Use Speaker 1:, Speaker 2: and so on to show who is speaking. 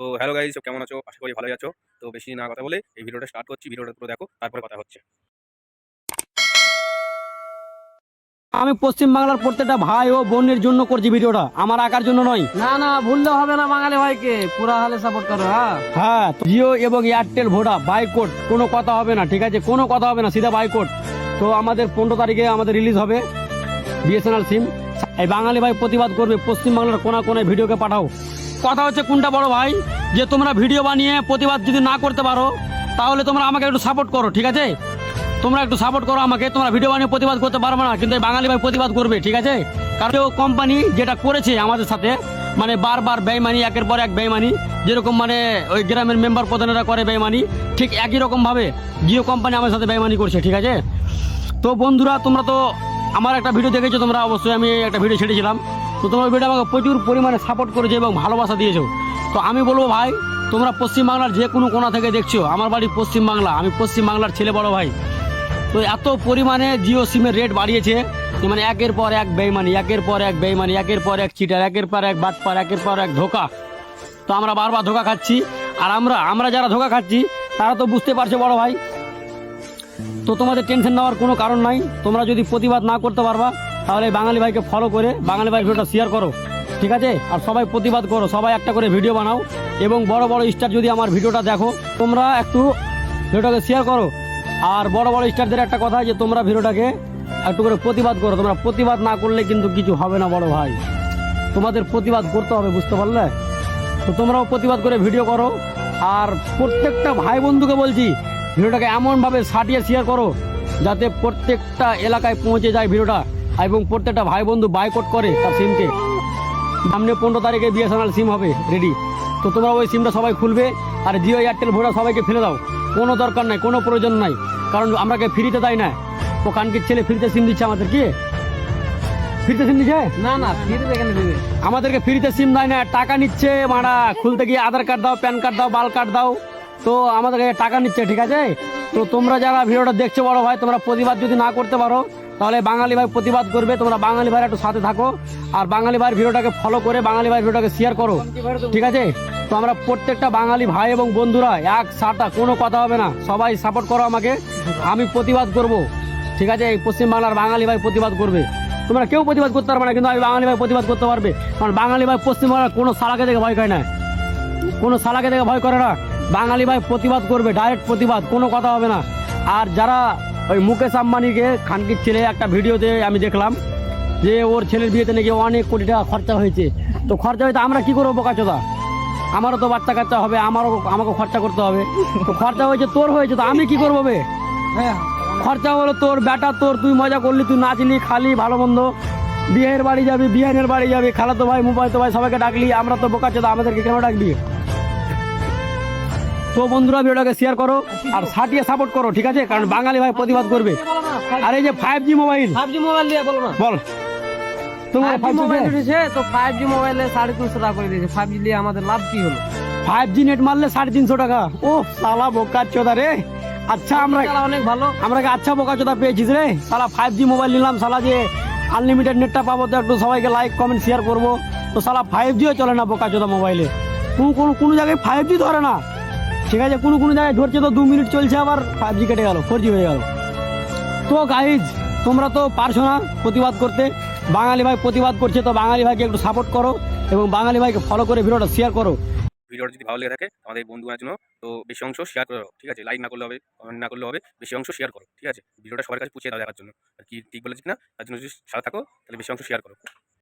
Speaker 1: তো hello guys সব কেমন আছো? আশা করি ভালোই আছো। তো বেশি না কথা বলে এই ভিডিওটা স্টার্ট করছি ভিডিওটা পুরো দেখো তারপরে কথা হচ্ছে।
Speaker 2: আমি পশ্চিম বাংলার প্রত্যেকটা ভাই ও বোনের জন্য করছি ভিডিওটা আমার আঁকার জন্য নয়।
Speaker 3: না না ভুললে হবে না বাঙালি ভাইকে পুরা হালে সাপোর্ট করো হ্যাঁ।
Speaker 2: হ্যাঁ জিও এবং এয়ারটেল ভোডা বাইকোট কোনো কথা হবে না ঠিক আছে? কোনো কথা হবে না সিধা বাইকোট। তো আমাদের পনেরো তারিখে আমাদের রিলিজ হবে বিএসএনএল সিম এই বাঙালি ভাই প্রতিবাদ করবে পশ্চিম বাংলার কোনা কোনায় ভিডিওকে পাঠাও। কথা হচ্ছে কোনটা বড় ভাই? যে তোমরা ভিডিও বানিয়ে প্রতিবাদ যদি না করতে পারো, তাহলে তোমরা আমাকে একটু সাপোর্ট করো, ঠিক আছে? তোমরা একটু সাপোর্ট করো আমাকে, তোমরা ভিডিও বানিয়ে প্রতিবাদ করতে পারবে না, কিন্তু বাঙালি ভাই প্রতিবাদ করবে, ঠিক আছে? কারণ কোম্পানি যেটা করেছে আমাদের সাথে মানে বারবার বেইমানি, একের পর এক বেইমানি, যেরকম মানে ওই গ্রামের মেম্বার প্রধানেরা করে বেইমানি, ঠিক একই রকম ভাবে জিও কোম্পানি আমার সাথে বেইমানি করছে, ঠিক আছে? তো বন্ধুরা, তোমরা তো আমার একটা ভিডিও দেখেছ, তোমরা অবশ্যই আমি একটা ভিডিও ছেড়েছিলাম। তো তোমার ভিডিও আমাকে প্রচুর পরিমাণে সাপোর্ট করেছে এবং ভালোবাসা দিয়েছ। তো আমি বলব ভাই, তোমরা পশ্চিমবাংলার যে কোনো কোনা থেকে দেখছ, আমার বাড়ি পশ্চিমবাংলা আমি পশ্চিমবাংলার ছেলে বড় ভাই। তো এত পরিমাণে জিও সিমের রেট বাড়িয়েছে মানে একের পর এক বেইমানি, একের পর এক বেইমানি, একের পর এক চিটার একের পর এক বাটপার, একের পর এক ধোকা। তো আমরা বারবার ধোকা খাচ্ছি, আর আমরা আমরা যারা ধোকা খাচ্ছি, তারা তো বুঝতে পারছে বড় ভাই। তো তোমাদের টেনশন নেওয়ার কোনো কারণ নাই, তোমরা যদি প্রতিবাদ না করতে পারবা তাহলে বাঙালি ভাইকে ফলো করে বাঙালি ভাই ভিডিওটা শেয়ার করো, ঠিক আছে? আর সবাই প্রতিবাদ করো, সবাই একটা করে ভিডিও বানাও, এবং বড় বড় স্টার যদি আমার ভিডিওটা দেখো, তোমরা একটু ভিডিওটাকে শেয়ার করো। আর বড় বড় স্টারদের একটা কথা যে, তোমরা ভিডিওটাকে একটু করে প্রতিবাদ করো। তোমরা প্রতিবাদ না করলে কিন্তু কিছু হবে না, বড় ভাই। তোমাদের প্রতিবাদ করতে হবে, বুঝতে পারলে? তো তোমরাও প্রতিবাদ করে ভিডিও করো। আর প্রত্যেকটা ভাই বন্ধুকে বলছি, ভিডিওটাকে এমনভাবে সাটিয়ে শেয়ার করো, যাতে প্রত্যেকটা এলাকায় পৌঁছে যায় ভিডিওটা। এবং প্রত্যেকটা ভাই বন্ধু বাইকট করে তার সিমকে সামনে পনেরো তারিখে বিএসএনএল সিম হবে রেডি তো তোমরা ওই সিমটা সবাই খুলবে আর জিও এয়ারটেল ভোডা সবাইকে ফেলে দাও। কোনো দরকার নাই কোনো প্রয়োজন নাই। কারণ আমরাকে ফ্রিতে দেয় না। ও কানকির ছেলে ফ্রিতে সিম দিচ্ছে আমাদের কি? ফ্রিতে সিম দিচ্ছে?
Speaker 3: না না ফিরে এখানে দিবে?
Speaker 2: আমাদেরকে ফ্রিতে সিম দেয় না টাকা নিচ্ছে মারা। খুলতে গিয়ে আধার কার্ড দাও প্যান কার্ড দাও বাল কার্ড দাও। তো আমাদের কাছে টাকা নিচ্ছে ঠিক আছে? তো তোমরা যারা ভিডিওটা দেখছ বড় ভাই তোমরা প্রতিবাদ যদি না করতে পারো তাহলে বাঙালি ভাই প্রতিবাদ করবে, তোমরা বাঙালি ভাইয়ের একটু সাথে থাকো, আর বাঙালি ভাইয়ের ভিডিওটাকে ফলো করে বাঙালি ভাইয়ের ভিডিওটাকে শেয়ার করো, ঠিক আছে? তো আমরা প্রত্যেকটা বাঙালি ভাই এবং বন্ধুরা এক সাটা কোনো কথা হবে না, সবাই সাপোর্ট করো আমাকে, আমি প্রতিবাদ করব, ঠিক আছে? এই পশ্চিমবাংলার বাঙালি ভাই প্রতিবাদ করবে। তোমরা কেউ প্রতিবাদ করতে পারবে না, কিন্তু আমি বাঙালি ভাই প্রতিবাদ করতে পারবে, কারণ বাঙালি ভাই পশ্চিমবাংলার কোনো সালাকে দেখে ভয় করে না। কোনো সালাকে দেখে ভয় করে না। বাঙালি ভাই প্রতিবাদ করবে ডাইরেক্ট প্রতিবাদ, কোনো কথা হবে না। আর যারা ওই মুকেশ আম্বানিকে খানকির ছেলে একটা ভিডিওতে আমি দেখলাম যে ওর ছেলের বিয়েতে নাকি অনেক কোটি টাকা খরচা হয়েছে। তো খরচা হয়েছে আমরা কি করব বোকাচোদা? আমারও তো বাচ্চা কাচ্চা হবে আমারও আমাকে খরচা করতে হবে। তো খরচা হয়েছে তোর হয়েছে তো আমি কি করব বে?
Speaker 3: হ্যাঁ।
Speaker 2: খরচা হলো তোর বেটা তোর তুই মজা করলি তুই নাচলি খালি ভালো মন্দ। বিয়ের বাড়ি যাবি বিহানের বাড়ি যাবি খালাতো ভাই মোবাইল তো ভাই সবাইকে ডাকলি আমরা তো বোকা চোদা আমাদেরকে কেন ডাকবি? তো বন্ধুরা ভিডিওটাকে শেয়ার করো আর সাটিয়ে সাপোর্ট করো ঠিক আছে কারণ বাঙালি ভাই প্রতিবাদ করবে আর এই যে five G mobile
Speaker 3: five G mobile দিয়ে বলো না
Speaker 2: বল তোমার
Speaker 3: ফাইভ জি মোবাইল উঠেছে তো ফাইভ জি মোবাইলে সাড়ে তিনশো টাকা করে দিয়েছে ফাইভ জি দিয়ে আমাদের লাভ কি হলো
Speaker 2: ফাইভ জি নেট মারলে সাড়ে তিনশো টাকা ও সালা বোকা চোদা রে আচ্ছা আমরা
Speaker 3: অনেক ভালো
Speaker 2: আমরা কি আচ্ছা বোকা চোদা পেয়েছিস রে সালা ফাইভ জি মোবাইল নিলাম সালা যে আনলিমিটেড নেটটা পাবো তো একটু সবাইকে লাইক কমেন্ট শেয়ার করব তো সালা ফাইভ জিও চলে না বোকা চোদা মোবাইলে কোনো জায়গায় ফাইভ জি ধরে না ঠিক আছে, কোনো কোনো জায়গায় ধরছে তো দু মিনিট চলছে আবার ফাইভ জি কেটে গেল ফোর জি হয়ে গেল। তো গাইজ তোমরা তো পারছ না প্রতিবাদ করতে। বাঙালি ভাই প্রতিবাদ করছে, তো বাঙালি ভাইকে একটু সাপোর্ট করো এবং বাঙালি ভাইকে ফলো করে ভিডিওটা শেয়ার করো।
Speaker 1: ভিডিওটা যদি ভালো লেগে থাকে, আমাদের বন্ধুদের জন্য তো বেশি অংশ শেয়ার করো ঠিক আছে? লাইক না করলে হবে কমেন্ট না করলে হবে, বেশি অংশ শেয়ার করো, ঠিক আছে? ভিডিওটা সবার কাছে পুছিয়ে দাও দেখার জন্য। আর কি ঠিক বলেছি না তার জন্য যদি সাথে থাকো, তাহলে বেশি অংশ শেয়ার করো।